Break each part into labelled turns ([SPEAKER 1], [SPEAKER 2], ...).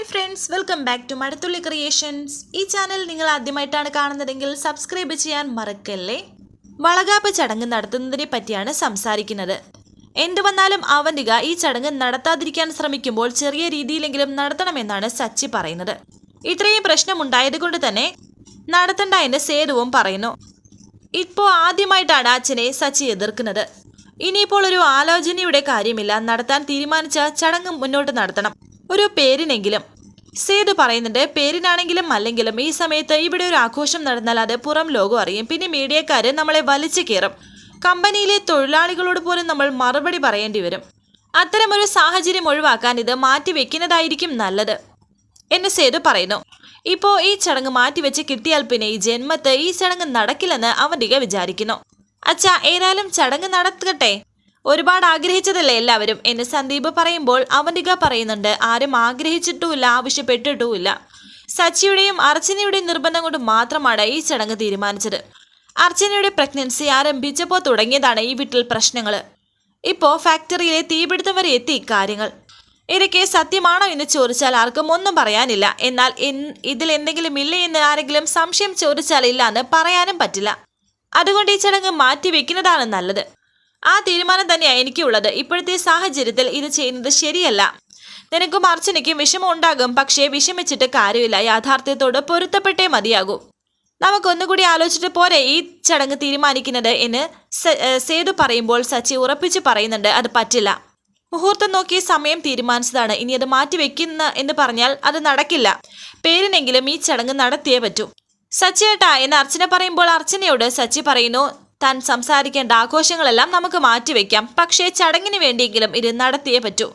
[SPEAKER 1] Hi friends welcome back to Madathulli creations ഈ channel നിങ്ങൾ ആദ്യമായിട്ടാണ് കാണുന്നതെങ്കിൽ സബ്സ്ക്രൈബ് ചെയ്യാൻ മറക്കല്ലേ? വളകാപ്പ് ചടങ്ങ് നടത്തുന്നതിനെ പറ്റിയാണ് സംസാരിക്കുന്നത്. എന്തു വന്നാലും അവന്തിക ഈ ചടങ്ങ് നടത്താതിരിക്കാൻ ശ്രമിക്കുമ്പോൾ ചെറിയ രീതിയിലെങ്കിലും നടത്തണമെന്നാണ് സച്ചി പറയുന്നത്. ഇത്രയും പ്രശ്നമുണ്ടായത് കൊണ്ട് തന്നെ നടത്തണ്ട എന്ന് സേതുവും പറയുന്നു. ഇപ്പോൾ ആദ്യമായിട്ടാണ് അച്ഛനെ സച്ചി എതിർക്കുന്നത്. ഇനിയിപ്പോൾ ഒരു ആലോചനയുടെ കാര്യമില്ല. നടത്താൻ തീരുമാനിച്ച ചടങ്ങ് മുന്നോട്ട് നടത്തണം. ഒരു പേരിനെങ്കിലും. സേതു പറയുന്നുണ്ട് പേരിനാണെങ്കിലും അല്ലെങ്കിലും ഈ സമയത്ത് ഇവിടെ ഒരു ആഘോഷം നടന്നാൽ അത് പുറം ലോകം അറിയും. പിന്നെ മീഡിയക്കാർ നമ്മളെ വലിച്ചു കയറും. കമ്പനിയിലെ തൊഴിലാളികളോട് പോലും നമ്മൾ മറുപടി പറയേണ്ടി വരും. അത്തരമൊരു സാഹചര്യം ഒഴിവാക്കാൻ ഇത് മാറ്റിവെക്കുന്നതായിരിക്കും നല്ലത് എന്ന് സേതു പറയുന്നു. ഇപ്പോൾ ഈ ചടങ്ങ് മാറ്റിവെച്ച് കിട്ടിയാൽ പിന്നെ ഈ ജന്മത്ത് ഈ ചടങ്ങ് നടക്കില്ലെന്ന് അവന്തിക വിചാരിക്കുന്നു. അച്ഛ ഏതായാലും ചടങ്ങ് നടത്തട്ടെ ഒരുപാട് ആഗ്രഹിച്ചതല്ലേ എല്ലാവരും? എന്ന് സന്ദീപ് പറയുമ്പോൾ അവന്തിക പറയുന്നുണ്ട് ആരും ആഗ്രഹിച്ചിട്ടുമില്ല ആവശ്യപ്പെട്ടിട്ടുമില്ല. സച്ചിയുടെയും അർച്ചനയുടെയും നിർബന്ധം കൊണ്ട് മാത്രമാണ് ഈ ചടങ്ങ് തീരുമാനിച്ചത്. അർച്ചനയുടെ പ്രഗ്നൻസി ആരംഭിച്ചപ്പോൾ തുടങ്ങിയതാണ് ഈ വീട്ടിൽ പ്രശ്നങ്ങൾ ഇപ്പോൾ ഫാക്ടറിയിലെ തീപിടുത്തം വരെ എത്തി ഇക്കാര്യങ്ങൾ ഇതൊക്കെ സത്യമാണോ എന്ന് ചോദിച്ചാൽ ആർക്കും ഒന്നും പറയാനില്ല. എന്നാൽ ഇതിൽ എന്തെങ്കിലും ഇല്ലേ എന്ന് ആരെങ്കിലും സംശയം ചോദിച്ചാൽ ഇല്ല എന്ന് പറയാനും പറ്റില്ല. അതുകൊണ്ട് ഈ ചടങ്ങ് മാറ്റിവെക്കുന്നതാണ് നല്ലത്. ആ തീരുമാനം തന്നെയാണ് എനിക്കുള്ളത്. ഇപ്പോഴത്തെ സാഹചര്യത്തിൽ ഇത് ചെയ്യുന്നത് ശരിയല്ല. നിനക്കും അർച്ചനയ്ക്കും വിഷമം ഉണ്ടാകും പക്ഷേ വിഷമിച്ചിട്ട് കാര്യമില്ല. യാഥാർത്ഥ്യത്തോട് പൊരുത്തപ്പെട്ടേ മതിയാകൂ. നമുക്കൊന്നുകൂടി ആലോചിച്ചിട്ട് പോരെ ഈ ചടങ്ങ് തീരുമാനിക്കുന്നത് എന്ന് സേതു പറയുമ്പോൾ സച്ചി ഉറപ്പിച്ചു പറയുന്നുണ്ട്. അത് പറ്റില്ല. മുഹൂർത്തം നോക്കി സമയം തീരുമാനിച്ചതാണ്. ഇനി അത് മാറ്റിവെക്കുന്ന എന്ന് പറഞ്ഞാൽ അത് നടക്കില്ല. പേരിനെങ്കിലും ഈ ചടങ്ങ് നടത്തിയേ പറ്റൂ. സച്ചിയേട്ടാ എന്ന് അർച്ചന പറയുമ്പോൾ അർച്ചനയോട് സച്ചി പറയുന്നു താൻ സംസാരിക്കേണ്ട ആഘോഷങ്ങളെല്ലാം നമുക്ക് മാറ്റിവെക്കാം. പക്ഷേ ചടങ്ങിന് വേണ്ടിയെങ്കിലും ഇത് നടത്തിയേ പറ്റൂ.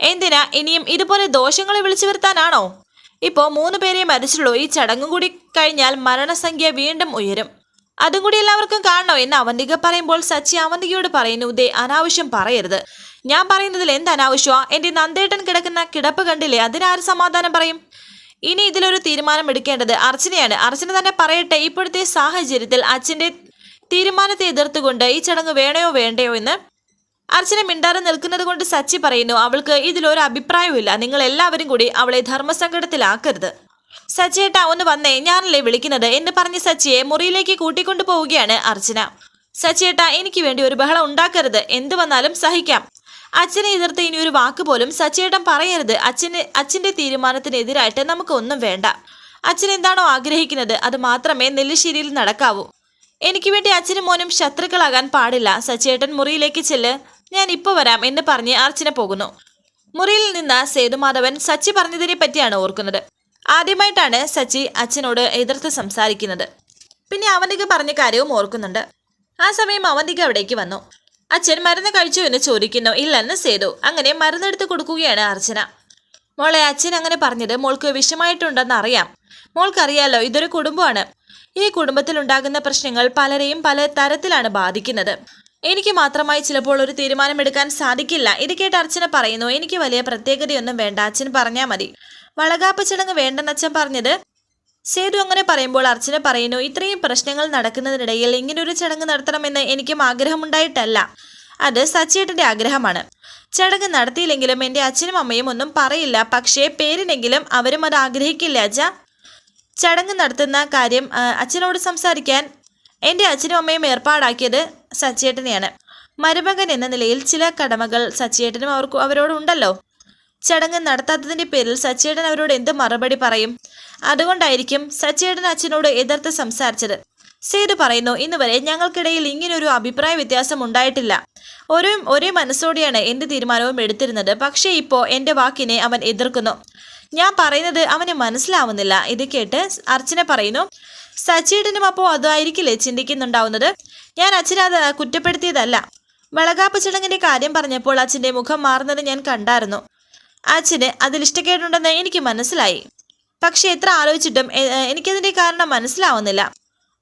[SPEAKER 1] എന്തിനാ ഇനിയും ഇതുപോലെ ദോഷങ്ങളെ വിളിച്ചു വരുത്താനാണോ? ഇപ്പോൾ മൂന്ന് പേരെ മരിച്ചുള്ളൂ ഈ ചടങ്ങും കൂടി കഴിഞ്ഞാൽ മരണസംഖ്യ വീണ്ടും ഉയരും. അതും കൂടി എല്ലാവർക്കും കാണണോ എന്ന് അവന്തിക പറയുമ്പോൾ സച്ചി അവന്തികയോട് പറയുന്നു ദേ അനാവശ്യം പറയരുത്. ഞാൻ പറയുന്നതിൽ എന്ത് അനാവശ്യമാ? എന്റെ നന്ദേട്ടൻ കിടക്കുന്ന കിടപ്പ് കണ്ടില്ലേ? അതിനാര് സമാധാനം പറയും? ഇനി ഇതിലൊരു തീരുമാനം എടുക്കേണ്ടത് അർച്ചനയാണ്. അർച്ചന തന്നെ പറയട്ടെ ഇപ്പോഴത്തെ സാഹചര്യത്തിൽ അച്ഛന്റെ തീരുമാനത്തെ എതിർത്തുകൊണ്ട് ഈ ചടങ്ങ് വേണയോ വേണ്ടയോ എന്ന് അർച്ചന മിണ്ടാതെ നിൽക്കുന്നത് കൊണ്ട് സച്ചി പറയുന്നു അവൾക്ക് ഇതിലൊരു അഭിപ്രായവുമില്ല. നിങ്ങൾ എല്ലാവരും കൂടി അവളെ ധർമ്മസങ്കടത്തിലാക്കരുത്. സച്ചിയേട്ട ഒന്ന് വന്നേ. ഞാനല്ലേ വിളിക്കുന്നത്? എന്ന് പറഞ്ഞ് സച്ചിയെ മുറിയിലേക്ക് കൂട്ടിക്കൊണ്ടു പോവുകയാണ് അർച്ചന. സച്ചിയേട്ട എനിക്ക് വേണ്ടി ഒരു ബഹളം ഉണ്ടാക്കരുത്. എന്ത് വന്നാലും സഹിക്കാം. അച്ഛനെ എതിർത്ത് ഇനി ഒരു വാക്ക് പോലും സച്ചിയേട്ടൻ പറയരുത്. അച്ഛന് അച്ഛന്റെ തീരുമാനത്തിനെതിരായിട്ട് നമുക്കൊന്നും വേണ്ട. അച്ഛൻ എന്താണോ ആഗ്രഹിക്കുന്നത് അത് മാത്രമേ നെല്ലിശ്ശേരിയിൽ നടക്കാവൂ. എനിക്ക് വേണ്ടി അച്ഛനും മോനും ശത്രുക്കളാകാൻ പാടില്ല. സച്ചേട്ടൻ മുറിയിലേക്ക് ചെല്ല്. ഞാൻ ഇപ്പോൾ വരാം എന്ന് പറഞ്ഞ് അർച്ചന പോകുന്നു. മുറിയിൽ നിന്ന് സേതുമാധവൻ സച്ചി പറഞ്ഞതിനെ പറ്റിയാണ് ഓർക്കുന്നത്. ആദ്യമായിട്ടാണ് സച്ചി അച്ഛനോട് എതിർത്ത് സംസാരിക്കുന്നത്. പിന്നെ അവന്തിക പറഞ്ഞ കാര്യവും ഓർക്കുന്നുണ്ട്. ആ സമയം അവന്തിക അവിടേക്ക് വന്നു. അച്ഛൻ മരുന്ന് കഴിച്ചു എന്ന് ചോദിക്കുന്നു. ഇല്ലെന്ന് സേതു. അങ്ങനെ മരുന്നെടുത്ത് കൊടുക്കുകയാണ് അർച്ചന. മോളെ അച്ഛൻ അങ്ങനെ പറഞ്ഞത് മോൾക്ക് വിഷമായിട്ടുണ്ടെന്ന് അറിയാം. മോൾക്കറിയാലോ ഇതൊരു കുടുംബമാണ്. ഈ കുടുംബത്തിൽ ഉണ്ടാകുന്ന പ്രശ്നങ്ങൾ പലരെയും പല തരത്തിലാണ് ബാധിക്കുന്നത്. എനിക്ക് മാത്രമായി ചിലപ്പോൾ ഒരു തീരുമാനമെടുക്കാൻ സാധിക്കില്ല. ഇത് കേട്ട് അർച്ചന പറയുന്നു എനിക്ക് വലിയ പ്രത്യേകതയൊന്നും വേണ്ട. അച്ഛൻ പറഞ്ഞാൽ മതി. വളകാപ്പ് ചടങ്ങ് വേണ്ടെന്ന് അച്ഛൻ പറഞ്ഞത്? സേതു അങ്ങനെ പറയുമ്പോൾ അർച്ചന പറയുന്നു ഇത്രയും പ്രശ്നങ്ങൾ നടക്കുന്നതിനിടയിൽ ഇങ്ങനൊരു ചടങ്ങ് നടത്തണമെന്ന് എനിക്കും ആഗ്രഹമുണ്ടായിട്ടല്ല. അത് സച്ചേട്ടന്റെ ആഗ്രഹമാണ്. ചടങ്ങ് നടത്തിയില്ലെങ്കിലും എന്റെ അച്ഛനും അമ്മയും ഒന്നും പറയില്ല. പക്ഷേ പേരിനെങ്കിലും അവരും അത് ആഗ്രഹിക്കില്ല അച്ഛ? ചടങ്ങ് നടത്തുന്ന കാര്യം അച്ഛനോട് സംസാരിക്കാൻ എന്റെ അച്ഛനും അമ്മയും ഏർപ്പാടാക്കിയത് സച്ചിയേട്ടനെയാണ്. മരുമകൻ എന്ന നിലയിൽ ചില കടമകൾ സച്ചിയേട്ടനും അവർക്ക് അവരോടുണ്ടല്ലോ ചടങ്ങ് നടത്താത്തതിന്റെ പേരിൽ സച്ചിയേട്ടൻ അവരോട് എന്ത് മറുപടി പറയും? അതുകൊണ്ടായിരിക്കും സച്ചിയേട്ടൻ അച്ഛനോട് എതിർത്ത് സംസാരിച്ചത്. സേതു പറയുന്നു ഇന്ന് വരെ ഞങ്ങൾക്കിടയിൽ ഇങ്ങനൊരു അഭിപ്രായ വ്യത്യാസം ഉണ്ടായിട്ടില്ല. ഒരു ഒരേ മനസ്സോടെയാണ് എന്റെ തീരുമാനവും എടുത്തിരുന്നത്. പക്ഷേ ഇപ്പോൾ എന്റെ വാക്കിനെ അവൻ എതിർക്കുന്നു. ഞാൻ പറയുന്നത് അവന് മനസ്സിലാവുന്നില്ല. ഇത് കേട്ട് അർച്ചന പറയുന്നു സച്ചിയേട്ടനും അപ്പോൾ അതായിരിക്കില്ലേ ചിന്തിക്കുന്നുണ്ടാവുന്നത്? ഞാൻ അച്ഛനെ അത് കുറ്റപ്പെടുത്തിയതല്ല. വളകാപ്പ് ചടങ്ങിന്റെ കാര്യം പറഞ്ഞപ്പോൾ അച്ഛന്റെ മുഖം മാറുന്നത് ഞാൻ കണ്ടായിരുന്നു. അച്ഛന് അതിൽ ഇഷ്ടക്കേടുണ്ടെന്ന് എനിക്ക് മനസ്സിലായി. പക്ഷെ എത്ര ആലോചിച്ചിട്ടും എനിക്കതിന്റെ കാരണം മനസ്സിലാവുന്നില്ല.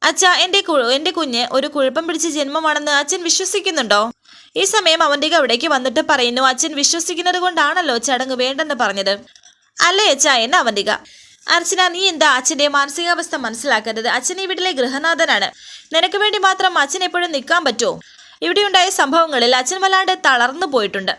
[SPEAKER 1] അച്ഛ എന്റെ എന്റെ കുഞ്ഞ് ഒരു കുഴപ്പം പിടിച്ച ജന്മമാണെന്ന് അച്ഛൻ വിശ്വസിക്കുന്നുണ്ടോ? ഈ സമയം അവന്റെ അവിടേക്ക് വന്നിട്ട് പറയുന്നു അച്ഛൻ വിശ്വസിക്കുന്നത് കൊണ്ടാണല്ലോ ചടങ്ങ് വേണ്ടെന്ന് പറഞ്ഞത്. അല്ലേ അച്ഛ എന്ന അവന്തിക അർച്ചന നീ എന്താ അച്ഛന്റെ മാനസികാവസ്ഥ മനസ്സിലാക്കരുത് അച്ഛൻ ഈ വീട്ടിലെ ഗൃഹനാഥനാണ്. നിനക്ക് വേണ്ടി മാത്രം അച്ഛൻ എപ്പോഴും നിൽക്കാൻ പറ്റുമോ? ഇവിടെയുണ്ടായ സംഭവങ്ങളിൽ അച്ഛൻ വല്ലാണ്ട് തളർന്നു പോയിട്ടുണ്ട്.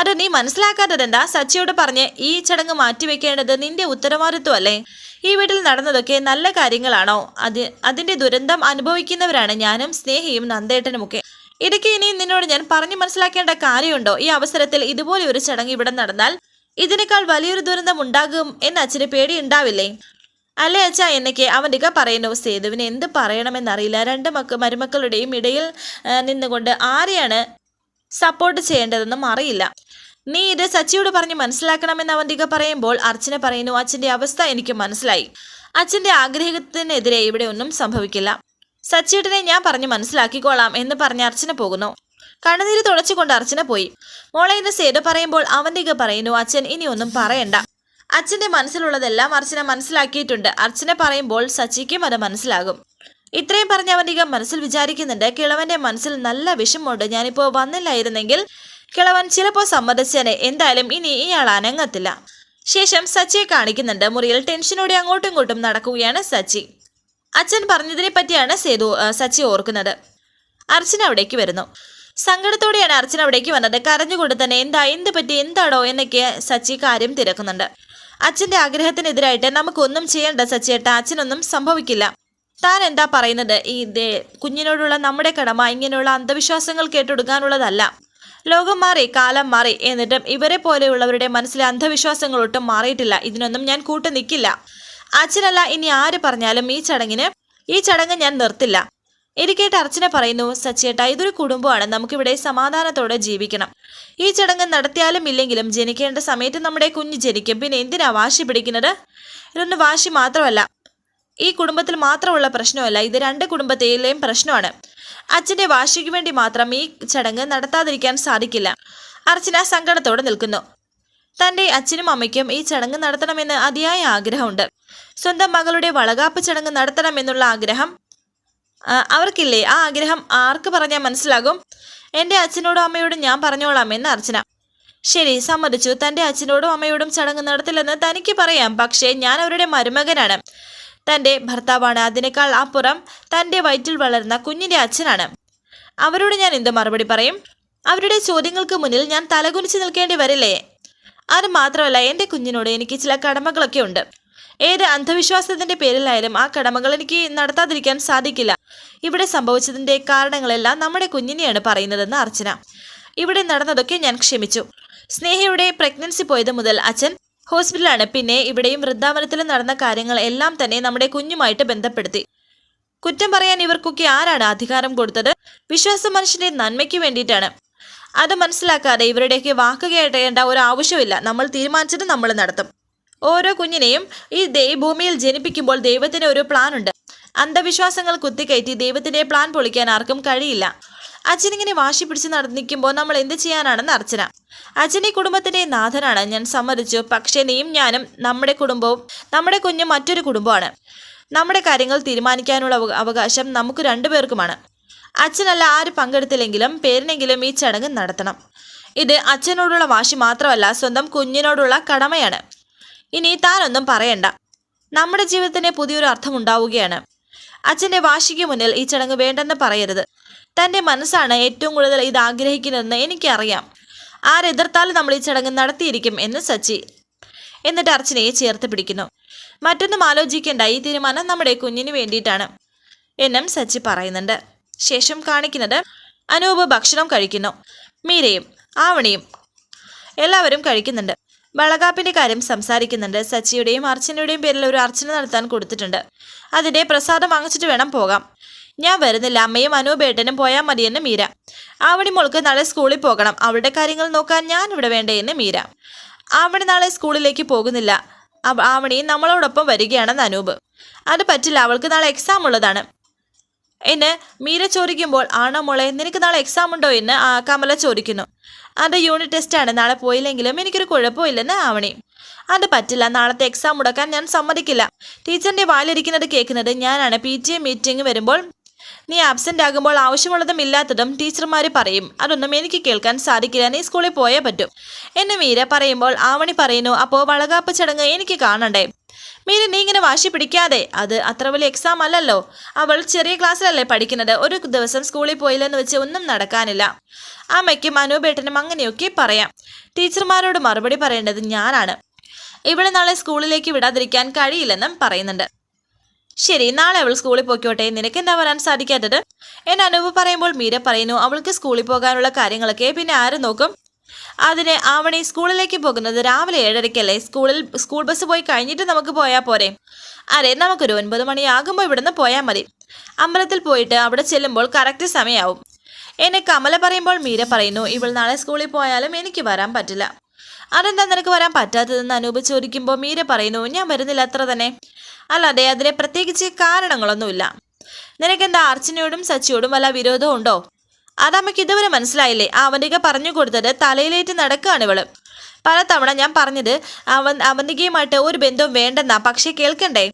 [SPEAKER 1] അത് നീ മനസ്സിലാക്കാത്തതെന്താ? സച്ചിയോട് പറഞ്ഞ് ഈ ചടങ്ങ് മാറ്റിവെക്കേണ്ടത് നിന്റെ ഉത്തരവാദിത്വമല്ലേ ഈ വീട്ടിൽ നടന്നതൊക്കെ നല്ല കാര്യങ്ങളാണോ? അത് അതിന്റെ ദുരന്തം അനുഭവിക്കുന്നവരാണ് ഞാനും സ്നേഹിയും നന്ദേട്ടനുമൊക്കെ. ഇടയ്ക്ക് ഇനി നിന്നോട് ഞാൻ പറഞ്ഞു മനസ്സിലാക്കേണ്ട കാര്യമുണ്ടോ? ഈ അവസരത്തിൽ ഇതുപോലെ ഒരു ചടങ്ങ് ഇവിടെ നടന്നാൽ ഇതിനേക്കാൾ വലിയൊരു ദുരന്തം ഉണ്ടാകും എന്ന് അച്ഛന് പേടിയുണ്ടാവില്ലേ? അല്ലേ അച്ഛ? എന്നൊക്കെ അവന്റെ പറയുന്നു. സേതുവിന് എന്ത് പറയണമെന്നറിയില്ല. രണ്ട് മക്ക മരുമക്കളുടെയും ഇടയിൽ നിന്നുകൊണ്ട് ആരെയാണ് സപ്പോർട്ട് ചെയ്യേണ്ടതെന്നും അറിയില്ല. നീ ഇത് സച്ചിയോട് പറഞ്ഞ് മനസ്സിലാക്കണമെന്ന് അവന്തിക പറയുമ്പോൾ അർച്ചന പറയുന്നു അച്ഛന്റെ അവസ്ഥ എനിക്ക് മനസ്സിലായി. അച്ഛന്റെ ആഗ്രഹത്തിനെതിരെ ഇവിടെ ഒന്നും സംഭവിക്കില്ല. സച്ചിയേട്ടനെ ഞാൻ പറഞ്ഞ് മനസ്സിലാക്കിക്കോളാം എന്ന് പറഞ്ഞ് അർച്ചന പോകുന്നു. കണ്ണുനീര് തുടച്ചുകൊണ്ട് അർച്ചന പോയി. മോളെ എന്ന് സേതു പറയുമ്പോൾ അവന്തിക പറയുന്നു അച്ഛൻ ഇനി ഒന്നും പറയണ്ട. അച്ഛന്റെ മനസ്സിലുള്ളതെല്ലാം അർച്ചന മനസ്സിലാക്കിയിട്ടുണ്ട്. അർച്ചന പറയുമ്പോൾ സച്ചിക്കും അത് മനസ്സിലാകും. ഇത്രയും പറഞ്ഞ അവന്തിക മനസ്സിൽ വിചാരിക്കുന്നുണ്ട് കിളവന്റെ മനസ്സിൽ നല്ല വിഷമമുണ്ട്. ഞാനിപ്പോ വന്നില്ലായിരുന്നെങ്കിൽ കിളവൻ ചിലപ്പോൾ സമ്മതിച്ചേനെ. എന്തായാലും ഇനി ഇയാൾ അനങ്ങത്തില്ല. ശേഷം സച്ചിയെ കാണിക്കുന്നുണ്ട്. മുറിയിൽ ടെൻഷനോടെ അങ്ങോട്ടും ഇങ്ങോട്ടും നടക്കുകയാണ് സച്ചി. അച്ഛൻ പറഞ്ഞതിനെ പറ്റിയാണ് സേതു സച്ചി ഓർക്കുന്നത്. അർച്ചന അവിടേക്ക് വരുന്നു. സങ്കടത്തോടെയാണ് അർച്ചന അവിടേക്ക് വന്നത്. കരഞ്ഞുകൊണ്ട് തന്നെ എന്താ എന്ത് പറ്റി എന്താണോ എന്നൊക്കെ സച്ചി കാര്യം തിരക്കുന്നുണ്ട്. അച്ഛന്റെ ആഗ്രഹത്തിനെതിരായിട്ട് നമുക്കൊന്നും ചെയ്യേണ്ട സച്ചിയേട്ട അച്ഛനൊന്നും സംഭവിക്കില്ല. താൻ എന്താ പറയുന്നത്? ഈ ഇതേ കുഞ്ഞിനോടുള്ള നമ്മുടെ കടമ ഇങ്ങനെയുള്ള അന്ധവിശ്വാസങ്ങൾ കേട്ടെടുക്കാനുള്ളതല്ല. ലോകം മാറി കാലം മാറി എന്നിട്ടും ഇവരെ പോലെയുള്ളവരുടെ മനസ്സിലെ അന്ധവിശ്വാസങ്ങൾ ഒട്ടും മാറിയിട്ടില്ല. ഇതിനൊന്നും ഞാൻ കൂട്ടു നിൽക്കില്ല അച്ഛനല്ല ഇനി ആര് പറഞ്ഞാലും ഈ ചടങ്ങിന് ഈ ചടങ്ങ് ഞാൻ നിർത്തില്ല. എനിക്കേട്ട് അർച്ചന പറയുന്നു സച്ചേട്ട ഇതൊരു കുടുംബമാണ്. നമുക്കിവിടെ സമാധാനത്തോടെ ജീവിക്കണം. ഈ ചടങ്ങ് നടത്തിയാലും ഇല്ലെങ്കിലും ജനിക്കേണ്ട സമയത്ത് നമ്മുടെ കുഞ്ഞ് ജനിക്കും. പിന്നെ എന്തിനാ വാശി പിടിക്കുന്നത്? ഇതൊന്നും വാശി മാത്രമല്ല. ഈ കുടുംബത്തിൽ മാത്രമുള്ള പ്രശ്നമല്ല ഇത് രണ്ട് കുടുംബത്തിലെയും പ്രശ്നമാണ്. അച്ഛന്റെ വാശിക്ക് വേണ്ടി മാത്രം ഈ ചടങ്ങ് നടത്താതിരിക്കാൻ സാധിക്കില്ല. അർച്ചന സങ്കടത്തോടെ നിൽക്കുന്നു. തന്റെ അച്ഛനും അമ്മയ്ക്കും ഈ ചടങ്ങ് നടത്തണമെന്ന് അതിയായ ആഗ്രഹമുണ്ട്. സ്വന്തം മകളുടെ വളകാപ്പ് ചടങ്ങ് നടത്തണമെന്നുള്ള ആഗ്രഹം അവർക്കില്ലേ ആ ആഗ്രഹം ആർക്ക് പറഞ്ഞാൽ മനസ്സിലാകും? എന്റെ അച്ഛനോടും അമ്മയോടും ഞാൻ പറഞ്ഞോളാം എന്ന് അർച്ചന. ശരി സമ്മതിച്ചു. തന്റെ അച്ഛനോടും അമ്മയോടും ചടങ്ങ് നടത്തില്ലെന്ന് തനിക്ക് പറയാം. പക്ഷേ ഞാൻ അവരുടെ മരുമകനാണ്. തന്റെ ഭർത്താവാണ് അതിനേക്കാൾ അപ്പുറം തന്റെ വയറ്റിൽ വളർന്ന കുഞ്ഞിന്റെ അച്ഛനാണ്. അവരോട് ഞാൻ എന്ത് മറുപടി പറയും? അവരുടെ ചോദ്യങ്ങൾക്ക് മുന്നിൽ ഞാൻ തലകുനിച്ച് നിൽക്കേണ്ടി വരില്ലേ? അത് മാത്രമല്ല എന്റെ കുഞ്ഞിനോട് എനിക്ക് ചില കടമകളൊക്കെ ഉണ്ട്. ഏത് അന്ധവിശ്വാസത്തിന്റെ പേരിലായാലും ആ കടമകൾ എനിക്ക് നടത്താതിരിക്കാൻ സാധിക്കില്ല. ഇവിടെ സംഭവിച്ചതിന്റെ കാരണങ്ങളെല്ലാം നമ്മുടെ കുഞ്ഞിനെയാണ് പറയുന്നതെന്ന് അർച്ചന. ഇവിടെ നടന്നതൊക്കെ ഞാൻ ക്ഷമിച്ചു. സ്നേഹയുടെ പ്രഗ്നൻസി പോയത് മുതൽ അച്ഛൻ ഹോസ്പിറ്റലാണ് പിന്നെ ഇവിടെയും വൃദ്ധാവനത്തിലും നടന്ന കാര്യങ്ങൾ എല്ലാം തന്നെ നമ്മുടെ കുഞ്ഞുമായിട്ട് ബന്ധപ്പെടുത്തി. കുറ്റം പറയാൻ ഇവർക്കൊക്കെ ആരാണ് അധികാരം കൊടുത്തത്? വിശ്വാസ മനുഷ്യന്റെ നന്മയ്ക്ക് വേണ്ടിയിട്ടാണ്. അത് മനസ്സിലാക്കാതെ ഇവരുടെയൊക്കെ വാക്ക് കേട്ടേണ്ട ഒരു ആവശ്യമില്ല. നമ്മൾ തീരുമാനിച്ചത് നമ്മൾ നടത്തും. ഓരോ കുഞ്ഞിനെയും ഈ ഭൂമിയിൽ ജനിപ്പിക്കുമ്പോൾ ദൈവത്തിന് ഒരു പ്ലാൻ ഉണ്ട് അന്ധവിശ്വാസങ്ങൾ കുത്തിക്കയറ്റി ദൈവത്തിന്റെ പ്ലാൻ പൊളിക്കാൻ ആർക്കും കഴിയില്ല. അച്ഛനിങ്ങനെ വാശി പിടിച്ച് നടന്നിക്കുമ്പോൾ നമ്മൾ എന്ത് ചെയ്യാനാണെന്ന് അർച്ചന. അച്ഛൻ ഈ കുടുംബത്തിന്റെ നാഥനാണ്. ഞാൻ സമ്മതിച്ചു. പക്ഷേ നീയും ഞാനും നമ്മുടെ കുടുംബവും നമ്മുടെ കുഞ്ഞും മറ്റൊരു കുടുംബമാണ്. നമ്മുടെ കാര്യങ്ങൾ തീരുമാനിക്കാനുള്ള അവ- അവകാശം നമുക്ക് രണ്ടുപേർക്കുമാണ്. അച്ഛനല്ല ആര് പങ്കെടുത്തില്ലെങ്കിലും പേരിനെങ്കിലും ഈ ചടങ്ങ് നടത്തണം. ഇത് അച്ഛനോടുള്ള വാശി മാത്രമല്ല സ്വന്തം കുഞ്ഞിനോടുള്ള കടമയാണ്. ഇനി താനൊന്നും പറയണ്ട. നമ്മുടെ ജീവിതത്തിന് പുതിയൊരു അർത്ഥമുണ്ടാവുകയാണ്. അച്ഛന്റെ വാശിക്ക് മുന്നിൽ ഈ ചടങ്ങ് വേണ്ടെന്ന് പറയരുത്. തന്റെ മനസ്സാണ് ഏറ്റവും കൂടുതൽ ഇത് ആഗ്രഹിക്കുന്നതെന്ന് എനിക്കറിയാം. ആരെതിർത്താലും നമ്മൾ ഈ ചടങ്ങ് നടത്തിയിരിക്കും എന്ന് സച്ചി. എന്നിട്ട് അർച്ചനയെ ചേർത്ത് പിടിക്കുന്നു. മറ്റൊന്നും ആലോചിക്കേണ്ട ഈ തീരുമാനം നമ്മുടെ കുഞ്ഞിന് വേണ്ടിയിട്ടാണ്. എന്നും സച്ചി പറയുന്നുണ്ട്. ശേഷം കാണിക്കുന്നത് അനൂപ് ഭക്ഷണം കഴിക്കുന്നു. മീരയും ആവണിയും എല്ലാവരും കഴിക്കുന്നുണ്ട്. വളകാപ്പിന്റെ കാര്യം സംസാരിക്കുന്നുണ്ട്. സച്ചിയുടെയും അർച്ചനയുടെയും പേരിൽ ഒരു അർച്ചന നടത്താൻ കൊടുത്തിട്ടുണ്ട്. അതിന്റെ പ്രസാദം വാങ്ങിച്ചിട്ട് വേണം പോകാം. ഞാൻ വരുന്നില്ല. അമ്മയും അനൂപേട്ടനും പോയാൽ മതിയെന്ന് മീര. ആവണി മോൾക്ക് നാളെ സ്കൂളിൽ പോകണം. അവളുടെ കാര്യങ്ങൾ നോക്കാൻ ഞാൻ ഇവിടെ വേണ്ടേന്ന് മീര. ആവണി നാളെ സ്കൂളിലേക്ക് പോകുന്നില്ല. ആവണി നമ്മളോടൊപ്പം വരികയാണെന്ന് അനൂപ്. അത് പറ്റില്ല. അവൾക്ക് നാളെ എക്സാം ഉള്ളതാണ്. എന്ന് മീര ചോദിക്കുമ്പോൾ ആണോ മോളെ നിനക്ക് നാളെ എക്സാം ഉണ്ടോ? എന്ന് കമല ചോദിക്കുന്നു. അത് യൂണിറ്റ് ടെസ്റ്റാണ് നാളെ പോയില്ലെങ്കിലും എനിക്കൊരു കുഴപ്പമില്ലെന്ന് ആവണി. അത് പറ്റില്ല. നാളത്തെ എക്സാം മുടക്കാൻ ഞാൻ സമ്മതിക്കില്ല. ടീച്ചറിന്റെ വായിലിരിക്കുന്നത് കേൾക്കുന്നത് ഞാനാണ്. പി ടി എ മീറ്റിംഗ് വരുമ്പോൾ നീ ആബ്സെന്റ് ആകുമ്പോൾ ആവശ്യമുള്ളതും ഇല്ലാത്തതും ടീച്ചർമാർ പറയും. അതൊന്നും എനിക്ക് കേൾക്കാൻ സാധിക്കില്ല. നീ സ്കൂളിൽ പോയേ പറ്റും. എന്നെ മീര പറയുമ്പോൾ ആവണി പറയുന്നു. അപ്പോൾ വളകാപ്പ് ചടങ്ങ് എനിക്ക് കാണണ്ടേ? മീര നീ ഇങ്ങനെ വാശി പിടിക്കാതെ. അത് അത്ര വലിയ എക്സാം അല്ലല്ലോ. അവൾ ചെറിയ ക്ലാസ്സിലല്ലേ പഠിക്കുന്നത്. ഒരു ദിവസം സ്കൂളിൽ പോയില്ലെന്ന് വെച്ച് ഒന്നും നടക്കാനില്ല. അമ്മയ്ക്കും അനൂപേട്ടനും അങ്ങനെയൊക്കെ പറയാം. ടീച്ചർമാരോട് മറുപടി പറയേണ്ടത് ഞാനാണ്. ഇവിടെ നാളെ സ്കൂളിലേക്ക് വിടാതിരിക്കാൻ കഴിയില്ലെന്നും പറയുന്നുണ്ട്. ശരി നാളെ അവൾ സ്കൂളിൽ പോയിക്കോട്ടെ. നിനക്ക് എന്താ വരാൻ സാധിക്കാത്തത്? എന്നെ അനൂപ് പറയുമ്പോൾ മീര പറയുന്നു അവൾക്ക് സ്കൂളിൽ പോകാനുള്ള കാര്യങ്ങളൊക്കെ പിന്നെ ആര് നോക്കും? അതിന് ആവണി സ്കൂളിലേക്ക് പോകുന്നത് രാവിലെ ഏഴരയ്ക്കല്ലേ സ്കൂളിൽ സ്കൂൾ ബസ് പോയി കഴിഞ്ഞിട്ട് നമുക്ക് പോയാൽ പോരെ? അതെ നമുക്കൊരു ഒൻപത് മണിയാകുമ്പോൾ ഇവിടുന്ന് പോയാൽ മതി. അമ്പലത്തിൽ പോയിട്ട് അവിടെ ചെല്ലുമ്പോൾ കറക്റ്റ് സമയമാവും എന്നെ കമല പറയുമ്പോൾ മീര പറയുന്നു ഇവൾ നാളെ സ്കൂളിൽ പോയാലും എനിക്ക് വരാൻ പറ്റില്ല. അതെന്താ നിനക്ക് വരാൻ പറ്റാത്തതെന്ന് അനൂപ് ചോദിക്കുമ്പോൾ മീര പറയുന്നു ഞാൻ വരുന്നില്ല അത്ര തന്നെ. അല്ലാതെ അതിന് പ്രത്യേകിച്ച് കാരണങ്ങളൊന്നുമില്ല. നിനക്കെന്താ അർച്ചനയോടും സച്ചിയോടും വല്ല വിരോധമുണ്ടോ അതമ്മയ്ക്ക് ഇതുവരെ മനസ്സിലായില്ലേ? അവന്തിക പറഞ്ഞു കൊടുത്തത് തലയിലേറ്റ് നടക്കുകയാണ് ഇവൾ. പലതവണ ഞാൻ പറഞ്ഞത് അവൻ അവന്തികയുമായിട്ട് ഒരു ബന്ധവും വേണ്ടെന്നാ പക്ഷേ കേൾക്കണ്ടേ?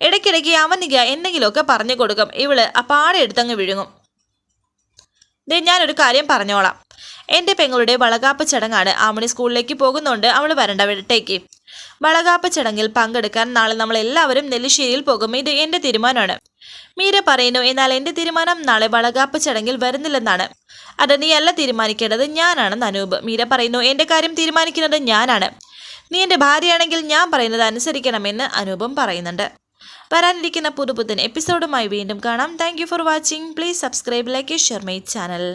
[SPEAKER 1] ഇടയ്ക്കിടയ്ക്ക് അവന്തിക എന്തെങ്കിലുമൊക്കെ പറഞ്ഞു കൊടുക്കും. ഇവൾ അപ്പാടെ എടുത്തങ്ങ് വിഴുങ്ങും. ദേ ഞാനൊരു കാര്യം പറഞ്ഞോളാം. എന്റെ പെങ്ങളുടെ വളകാപ്പ് ചടങ്ങാണ്. ആമണി സ്കൂളിലേക്ക് പോകുന്നുണ്ട്. അവൾ വരണ്ട വിട്ടേക്ക് വളകാപ്പ് ചടങ്ങിൽ പങ്കെടുക്കാൻ നാളെ നമ്മൾ എല്ലാവരും നെല്ലിശ്ശേരിയിൽ പോകും. ഇത് എന്റെ തീരുമാനമാണ്. മീര പറയുന്നു എന്നാൽ എന്റെ തീരുമാനം നാളെ വളകാപ്പ് ചടങ്ങിൽ വരുന്നില്ലെന്നാണ്. അത് നീ അല്ല തീരുമാനിക്കേണ്ടത് ഞാനാണെന്ന് അനൂപ് മീര പറയുന്നു എന്റെ കാര്യം തീരുമാനിക്കുന്നത് ഞാനാണ്. നീ എന്റെ ഭാര്യയാണെങ്കിൽ ഞാൻ പറയുന്നത് അനുസരിക്കണമെന്ന് അനൂപും പറയുന്നുണ്ട്. വരാനിരിക്കുന്ന പുതുപുത്തൻ എപ്പിസോഡുമായി വീണ്ടും കാണാം. Thank for watching please subscribe like share my channel